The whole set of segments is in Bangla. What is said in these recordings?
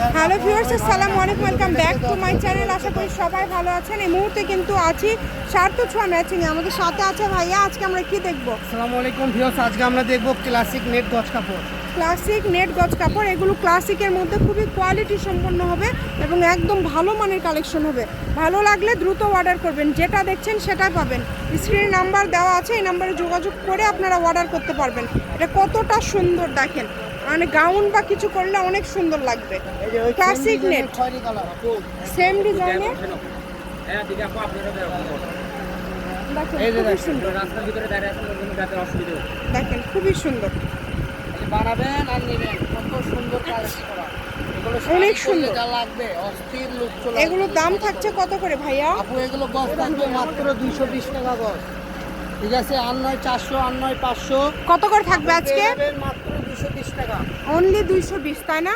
হ্যালো ভিউয়ার্স আসসালামু আলাইকুম welcome back to my channel. আশা করি সবাই ভালো আছেন। এই মুহূর্তে কিন্তু আছি সার্থ ছোঁয়া ম্যাচিং আমাদের সাথে আছে ভাইয়া আজকে আমরা কি দেখব? আসসালামু আলাইকুম ভিউয়ার্স আজকে আমরা দেখব ক্লাসিক নেট গজ কাপড়। ক্লাসিক নেট গজ কাপড় এগুলো ক্লাসিকের মধ্যে খুবই কোয়ালিটি সম্পন্ন হবে এবং একদম ভালো মানের কালেকশন হবে। ভালো লাগলে দ্রুত অর্ডার করবেন। যেটা দেখছেন সেটাই পাবেন। স্ক্রিনে নাম্বার দেওয়া আছে এই নাম্বারে যোগাযোগ করে আপনারা অর্ডার করতে পারবেন। এটা কতটা সুন্দর দেখেন। মানে গাউন বা কিছু করলে অনেক সুন্দর লাগবে. খয়েরি কালার সেম ডিজাইনের দেখুন খুবই সুন্দর। বানাবেন আর নেবেন। কত সুন্দর করা। এগুলো অনেক সুন্দর। যা লাগবে অস্থির লুক চলে এগুলোর দাম থাকছে কত করে ভাইয়া? আপু এগুলো গজ থাকবে মাত্র দুইশো বিশ টাকা গজ ঠিক আছে আর নয় চারশো আর নয় পাঁচশো। কত করে থাকবে আজকে? মাত্র অনলি দুইশো বিশ তাই না?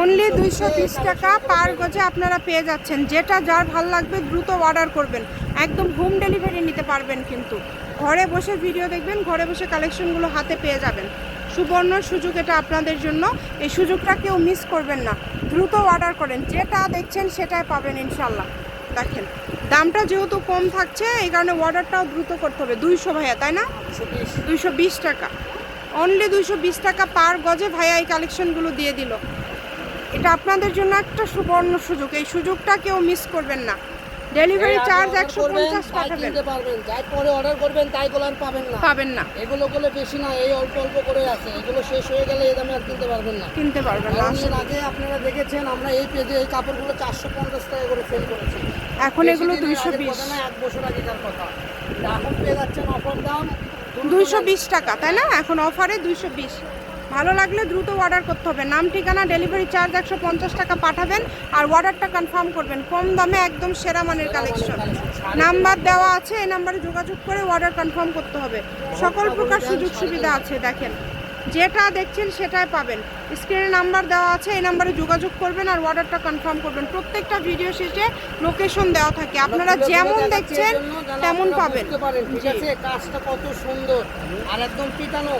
অনলি দুইশো বিশ টাকা পার গজে আপনারা পেয়ে যাচ্ছেন। যেটা যার ভালো লাগবে দ্রুত অর্ডার করবেন। একদম হোম ডেলিভারি নিতে পারবেন কিন্তু। ঘরে বসে ভিডিও দেখবেন ঘরে বসে কালেকশনগুলো হাতে পেয়ে যাবেন। সুবর্ণ সুযোগ এটা আপনাদের জন্য। এই সুযোগটা কেউ মিস করবেন না। দ্রুত অর্ডার করেন। যেটা দেখছেন সেটাই পাবেন ইনশাল্লাহ দেখেন দামটা যেহেতু কম থাকছে এই কারণে অর্ডারটাও দ্রুত করতে হবে। দুইশো ভাইয়া তাই না? দুইশো বিশ টাকা। অনলি দুইশো বিশ টাকা পার গজে ভাইয়া এই কালেকশনগুলো দিয়ে দিল। এটা আপনাদের জন্য একটা সুবর্ণ সুযোগ। এই সুযোগটা কেউ মিস করবেন না। ডেলিভারি চার্জ একশো পঞ্চাশ পাঠাবেন। পারবেন যাই পরে অর্ডার করবেন তাই গুলো আর পাবেন না। পাবেন না। এগুলো গুলো বেশি না এই অল্প অল্প করে আছে। এগুলো শেষ হয়ে গেলে এই দামে আর কিনতে পারবেন না। কিনতে পারবেন না। এর আগে আপনারা দেখেছেন আমরা এই পেজে এই কাপড়গুলো চারশো পঞ্চাশ টাকা করে সেল করেছি। এখন এগুলো দুইশো বিশ। এক বছর আগেকার কথা। এখন পেয়ে যাচ্ছেন অফার দাম দুইশো বিশ টাকা, তাই না? এখন অফারে দুইশো বিশ। ভালো লাগলে দ্রুত অর্ডার করতে হবে। নাম, ঠিকানা ডেলিভারি চার্জ একশো পঞ্চাশ টাকা পাঠাবেন আর অর্ডারটা কনফার্ম করবেন। কম দামে একদম সেরা মানের কালেকশন নাম্বার দেওয়া আছে, এই নাম্বারে যোগাযোগ করে অর্ডার কনফার্ম করতে হবে। সকল প্রকার সুযোগ সুবিধা আছে, দেখেন। যেটা দেখছেন সেটাই পাবেন। স্ক্রিনে নাম্বার দেওয়া আছে এই নাম্বারে যোগাযোগ করবেন আর অর্ডারটা কনফার্ম করবেন। প্রত্যেকটা ভিডিও শেষে লোকেশন দেওয়া থাকে। আপনারা যেমন দেখছেন তেমন পাবেন। ঠিক আছে? কাজটা কত সুন্দর আর একদম পিটানো।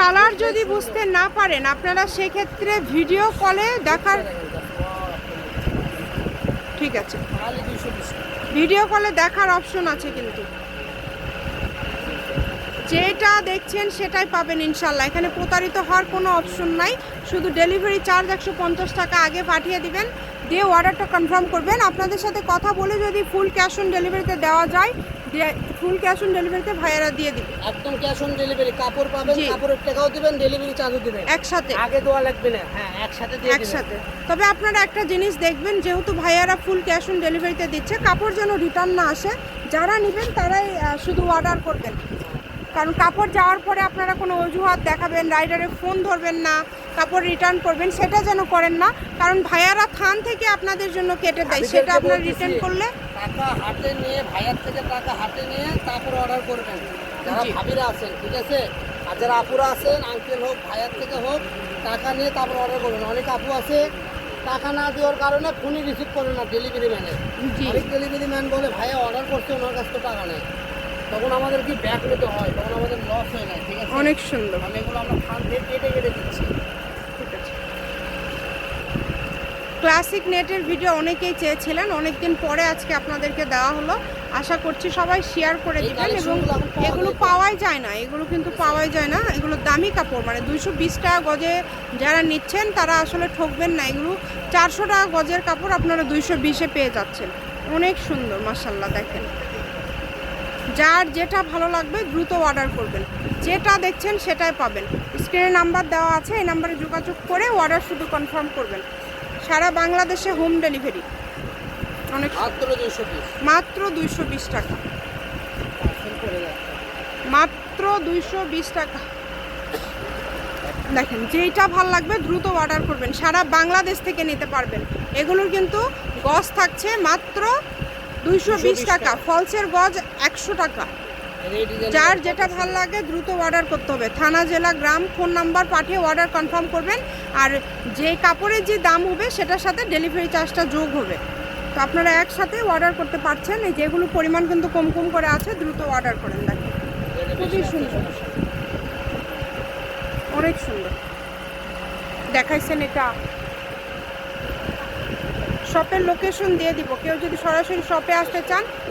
কালার যদি বুঝতে না পারেন আপনারা সেক্ষেত্রে ভিডিও কলে দেখার ঠিক আছে। ভিডিও কলে দেখার অপশন আছে কিন্তু। যেটা দেখছেন সেটাই পাবেন ইনশাল্লাহ। এখানে প্রতারিত হওয়ার কোনো অপশন নাই। শুধু ডেলিভারি চার্জ একশো পঞ্চাশ টাকা আগে পাঠিয়ে দিবেন দিয়ে অর্ডারটা কনফার্ম করবেন। আপনাদের সাথে কথা বলে যদি ফুল ক্যাশ অন ডেলিভারিতে দেওয়া যায় ফুল ক্যাশ অন ডেলিভারিতে ভাইয়েরা দিয়ে দিবে। একদম ক্যাশ অন ডেলিভারি কাপড় পাবেন। কাপড়ের টাকাও দিবেন ডেলিভারি চার্জও দিবেন। একসাথে। আগে দেওয়া লাগবে না। হ্যাঁ একসাথে দিয়ে একসাথে। তবে আপনারা একটা জিনিস দেখবেন যেহেতু ভাইয়ারা ফুল ক্যাশ অন ডেলিভারিতে দিচ্ছে কাপড় যেন রিটার্ন না আসে যারা নেবেন তারাই শুধু অর্ডার করবেন। কারণ কাপড় যাওয়ার পরে আপনারা কোনো অজুহাত দেখাবেন রাইডারে ফোন ধরবেন না কাপড় রিটার্ন করবেন সেটা যেন করেন না। কারণ ভাইয়ারা থান থেকে আপনাদের জন্য কেটে দেয় সেটা আপনার রিটার্ন করলে টাকা হাতে নিয়ে ভাইয়ার থেকে টাকা হাতে নিয়ে তারপর অর্ডার করবেন। যারা ভাবিরা আছেন ঠিক আছে? আর যারা আপুরা আছেন আঙ্কেল হোক ভাইয়ার থেকে হোক টাকা নিয়ে তারপর অর্ডার করবেন। অনেক আপু আছে টাকা না দেওয়ার কারণে ফোনই রিসিভ করে না ডেলিভারি ম্যানে ডেলিভারি ম্যান বলে ভাইয়া অর্ডার করছে ওনার কাছ তো টাকা নেই। তখন আমাদের কি ব্যাক নিতে হয় তখন আমাদের লস হয়ে যায় ঠিক আছে? অনেক সুন্দর। আমি এগুলো আমরা কেটে কেটে দিচ্ছি। ঠিক আছে। ক্লাসিক নেটের ভিডিও অনেকেই চেয়েছিলেন অনেকদিন পরে আজকে আপনাদেরকে দেওয়া হলো। আশা করছি সবাই শেয়ার করে দিবেন এবং এগুলো পাওয়াই যায় না এগুলো কিন্তু পাওয়াই যায় না। এগুলো দামি কাপড় মানে দুইশো বিশ টাকা গজে যারা নিচ্ছেন তারা আসলে ঠকবেন না। এগুলো চারশো টাকা গজের কাপড় আপনারা দুইশো বিশে পেয়ে যাচ্ছেন। অনেক সুন্দর মাসাল্লাহ দেখেন। যার যেটা ভালো লাগবে দ্রুত অর্ডার করবেন। যেটা দেখছেন সেটাই পাবেন। স্ক্রিনে নাম্বার দেওয়া আছে এই নাম্বারে যোগাযোগ করে অর্ডার শুধু কনফার্ম করবেন। সারা বাংলাদেশে হোম ডেলিভারি অনেক মাত্র দুইশো বিশ। টাকা। মাত্র দুইশো বিশ টাকা। দেখেন যেইটা ভালো লাগবে দ্রুত অর্ডার করবেন। সারা বাংলাদেশ থেকে নিতে পারবেন। এগুলোর কিন্তু গজ থাকছে মাত্র দুইশো বিশ 220 টাকা। টাকা। ফলসের গজ একশো টাকা। যার যেটা ভালো লাগে দ্রুত অর্ডার করতে হবে। থানা জেলা গ্রাম ফোন নাম্বার পাঠিয়ে অর্ডার কনফার্ম করবেন। আর যে কাপড়ের যে দাম হবে সেটার সাথে ডেলিভারি চার্জটা যোগ হবে। তো আপনারা একসাথে অর্ডার করতে পারছেন। এই যেগুলো পরিমাণ কিন্তু কম কম করে আছে দ্রুত অর্ডার করেন। দেখেন খুবই সুন্দর। অনেক সুন্দর। দেখাইছেন এটা। শপের লোকেশন দিয়ে দিব। কেউ যদি সরাসরি শপে আসতে চান